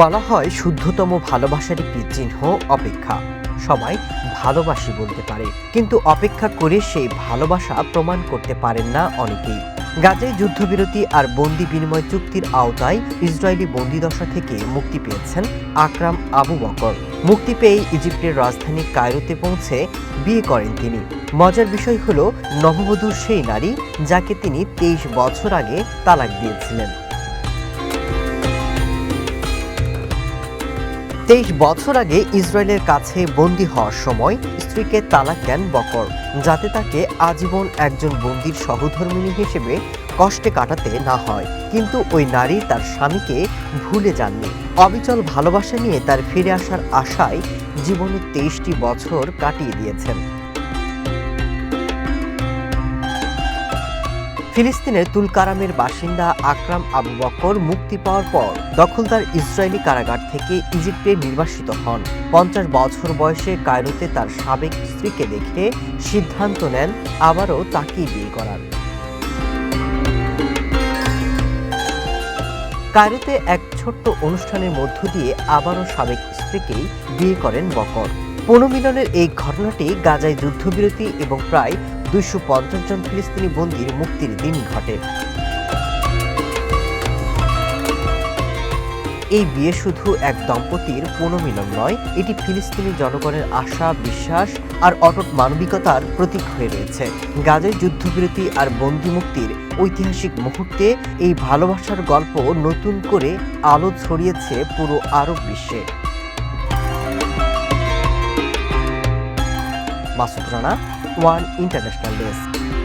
বলা হয় শুদ্ধতম ভালোবাসার একটি চিহ্ন অপেক্ষা। সবাই ভালোবাসি বলতে পারে। কিন্তু অপেক্ষা করে সেই ভালোবাসা প্রমাণ করতে পারেন না অনেকেই। গাজায় যুদ্ধবিরতি আর বন্দি বিনিময় চুক্তির আওতায় ইসরায়েলি বন্দিদশা থেকে মুক্তি পেয়েছেন আকরাম আবু বকর। মুক্তি পেয়ে ইজিপ্টের রাজধানী কায়রোতে পৌঁছে বিয়ে করেন তিনি। মজার বিষয় হল, নববধূর সেই নারী, যাকে তিনি তেইশ বছর আগে তালাক দিয়েছিলেন। তেইশ বছর আগে ইসরায়েলের কাছে বন্দী হওয়ার সময় স্ত্রীকে তালাক দেন বকর, যাতে তাকে আজীবন একজন বন্দির সহধর্মিনী হিসেবে কষ্টে কাটাতে না হয়। কিন্তু ওই নারী তার স্বামীকে ভুলে যাননি। অবিচল ভালোবাসা নিয়ে তার ফিরে আসার আশায় জীবনে তেইশটি বছর কাটিয়ে দিয়েছেন। ফিলিস্তিনের তুলকারামের বাসিন্দা আকরাম আবু বকর মুক্তি পাওয়ার পর দখলদার ইসরায়েলি কারাগার থেকে ইজিপ্টে নির্বাসিত হন। পঞ্চাশ বছর বয়সে কায়রোতে তার সাবেক স্ত্রীকে দেখে সিদ্ধান্ত নেন আবারও তাকেই বিয়ে করার। কায়রোতে এক ছোট্ট অনুষ্ঠানের মধ্য দিয়ে আবারও সাবেক স্ত্রীকেই বিয়ে করেন বকর। পুনর্মিলনের এই ঘটনাটি গাজায় যুদ্ধবিরতি এবং প্রায় দুইশো পঞ্চাশ জন ফিলিস্তিনি বন্দির মুক্তির দিন ঘটে। এই বিয়ে শুধু এক দম্পতির পুনর্মিলন নয়, এটি ফিলিস্তিনি জনগণের আশা, বিশ্বাস আর অটট মানবিকতার প্রতীক হয়ে রয়েছে। গাজায় যুদ্ধবিরতি আর বন্দি মুক্তির ঐতিহাসিক মুহূর্তে এই ভালোবাসার গল্প নতুন করে আলো ছড়িয়েছে পুরো আরব বিশ্বে। Masud Rana One International desk.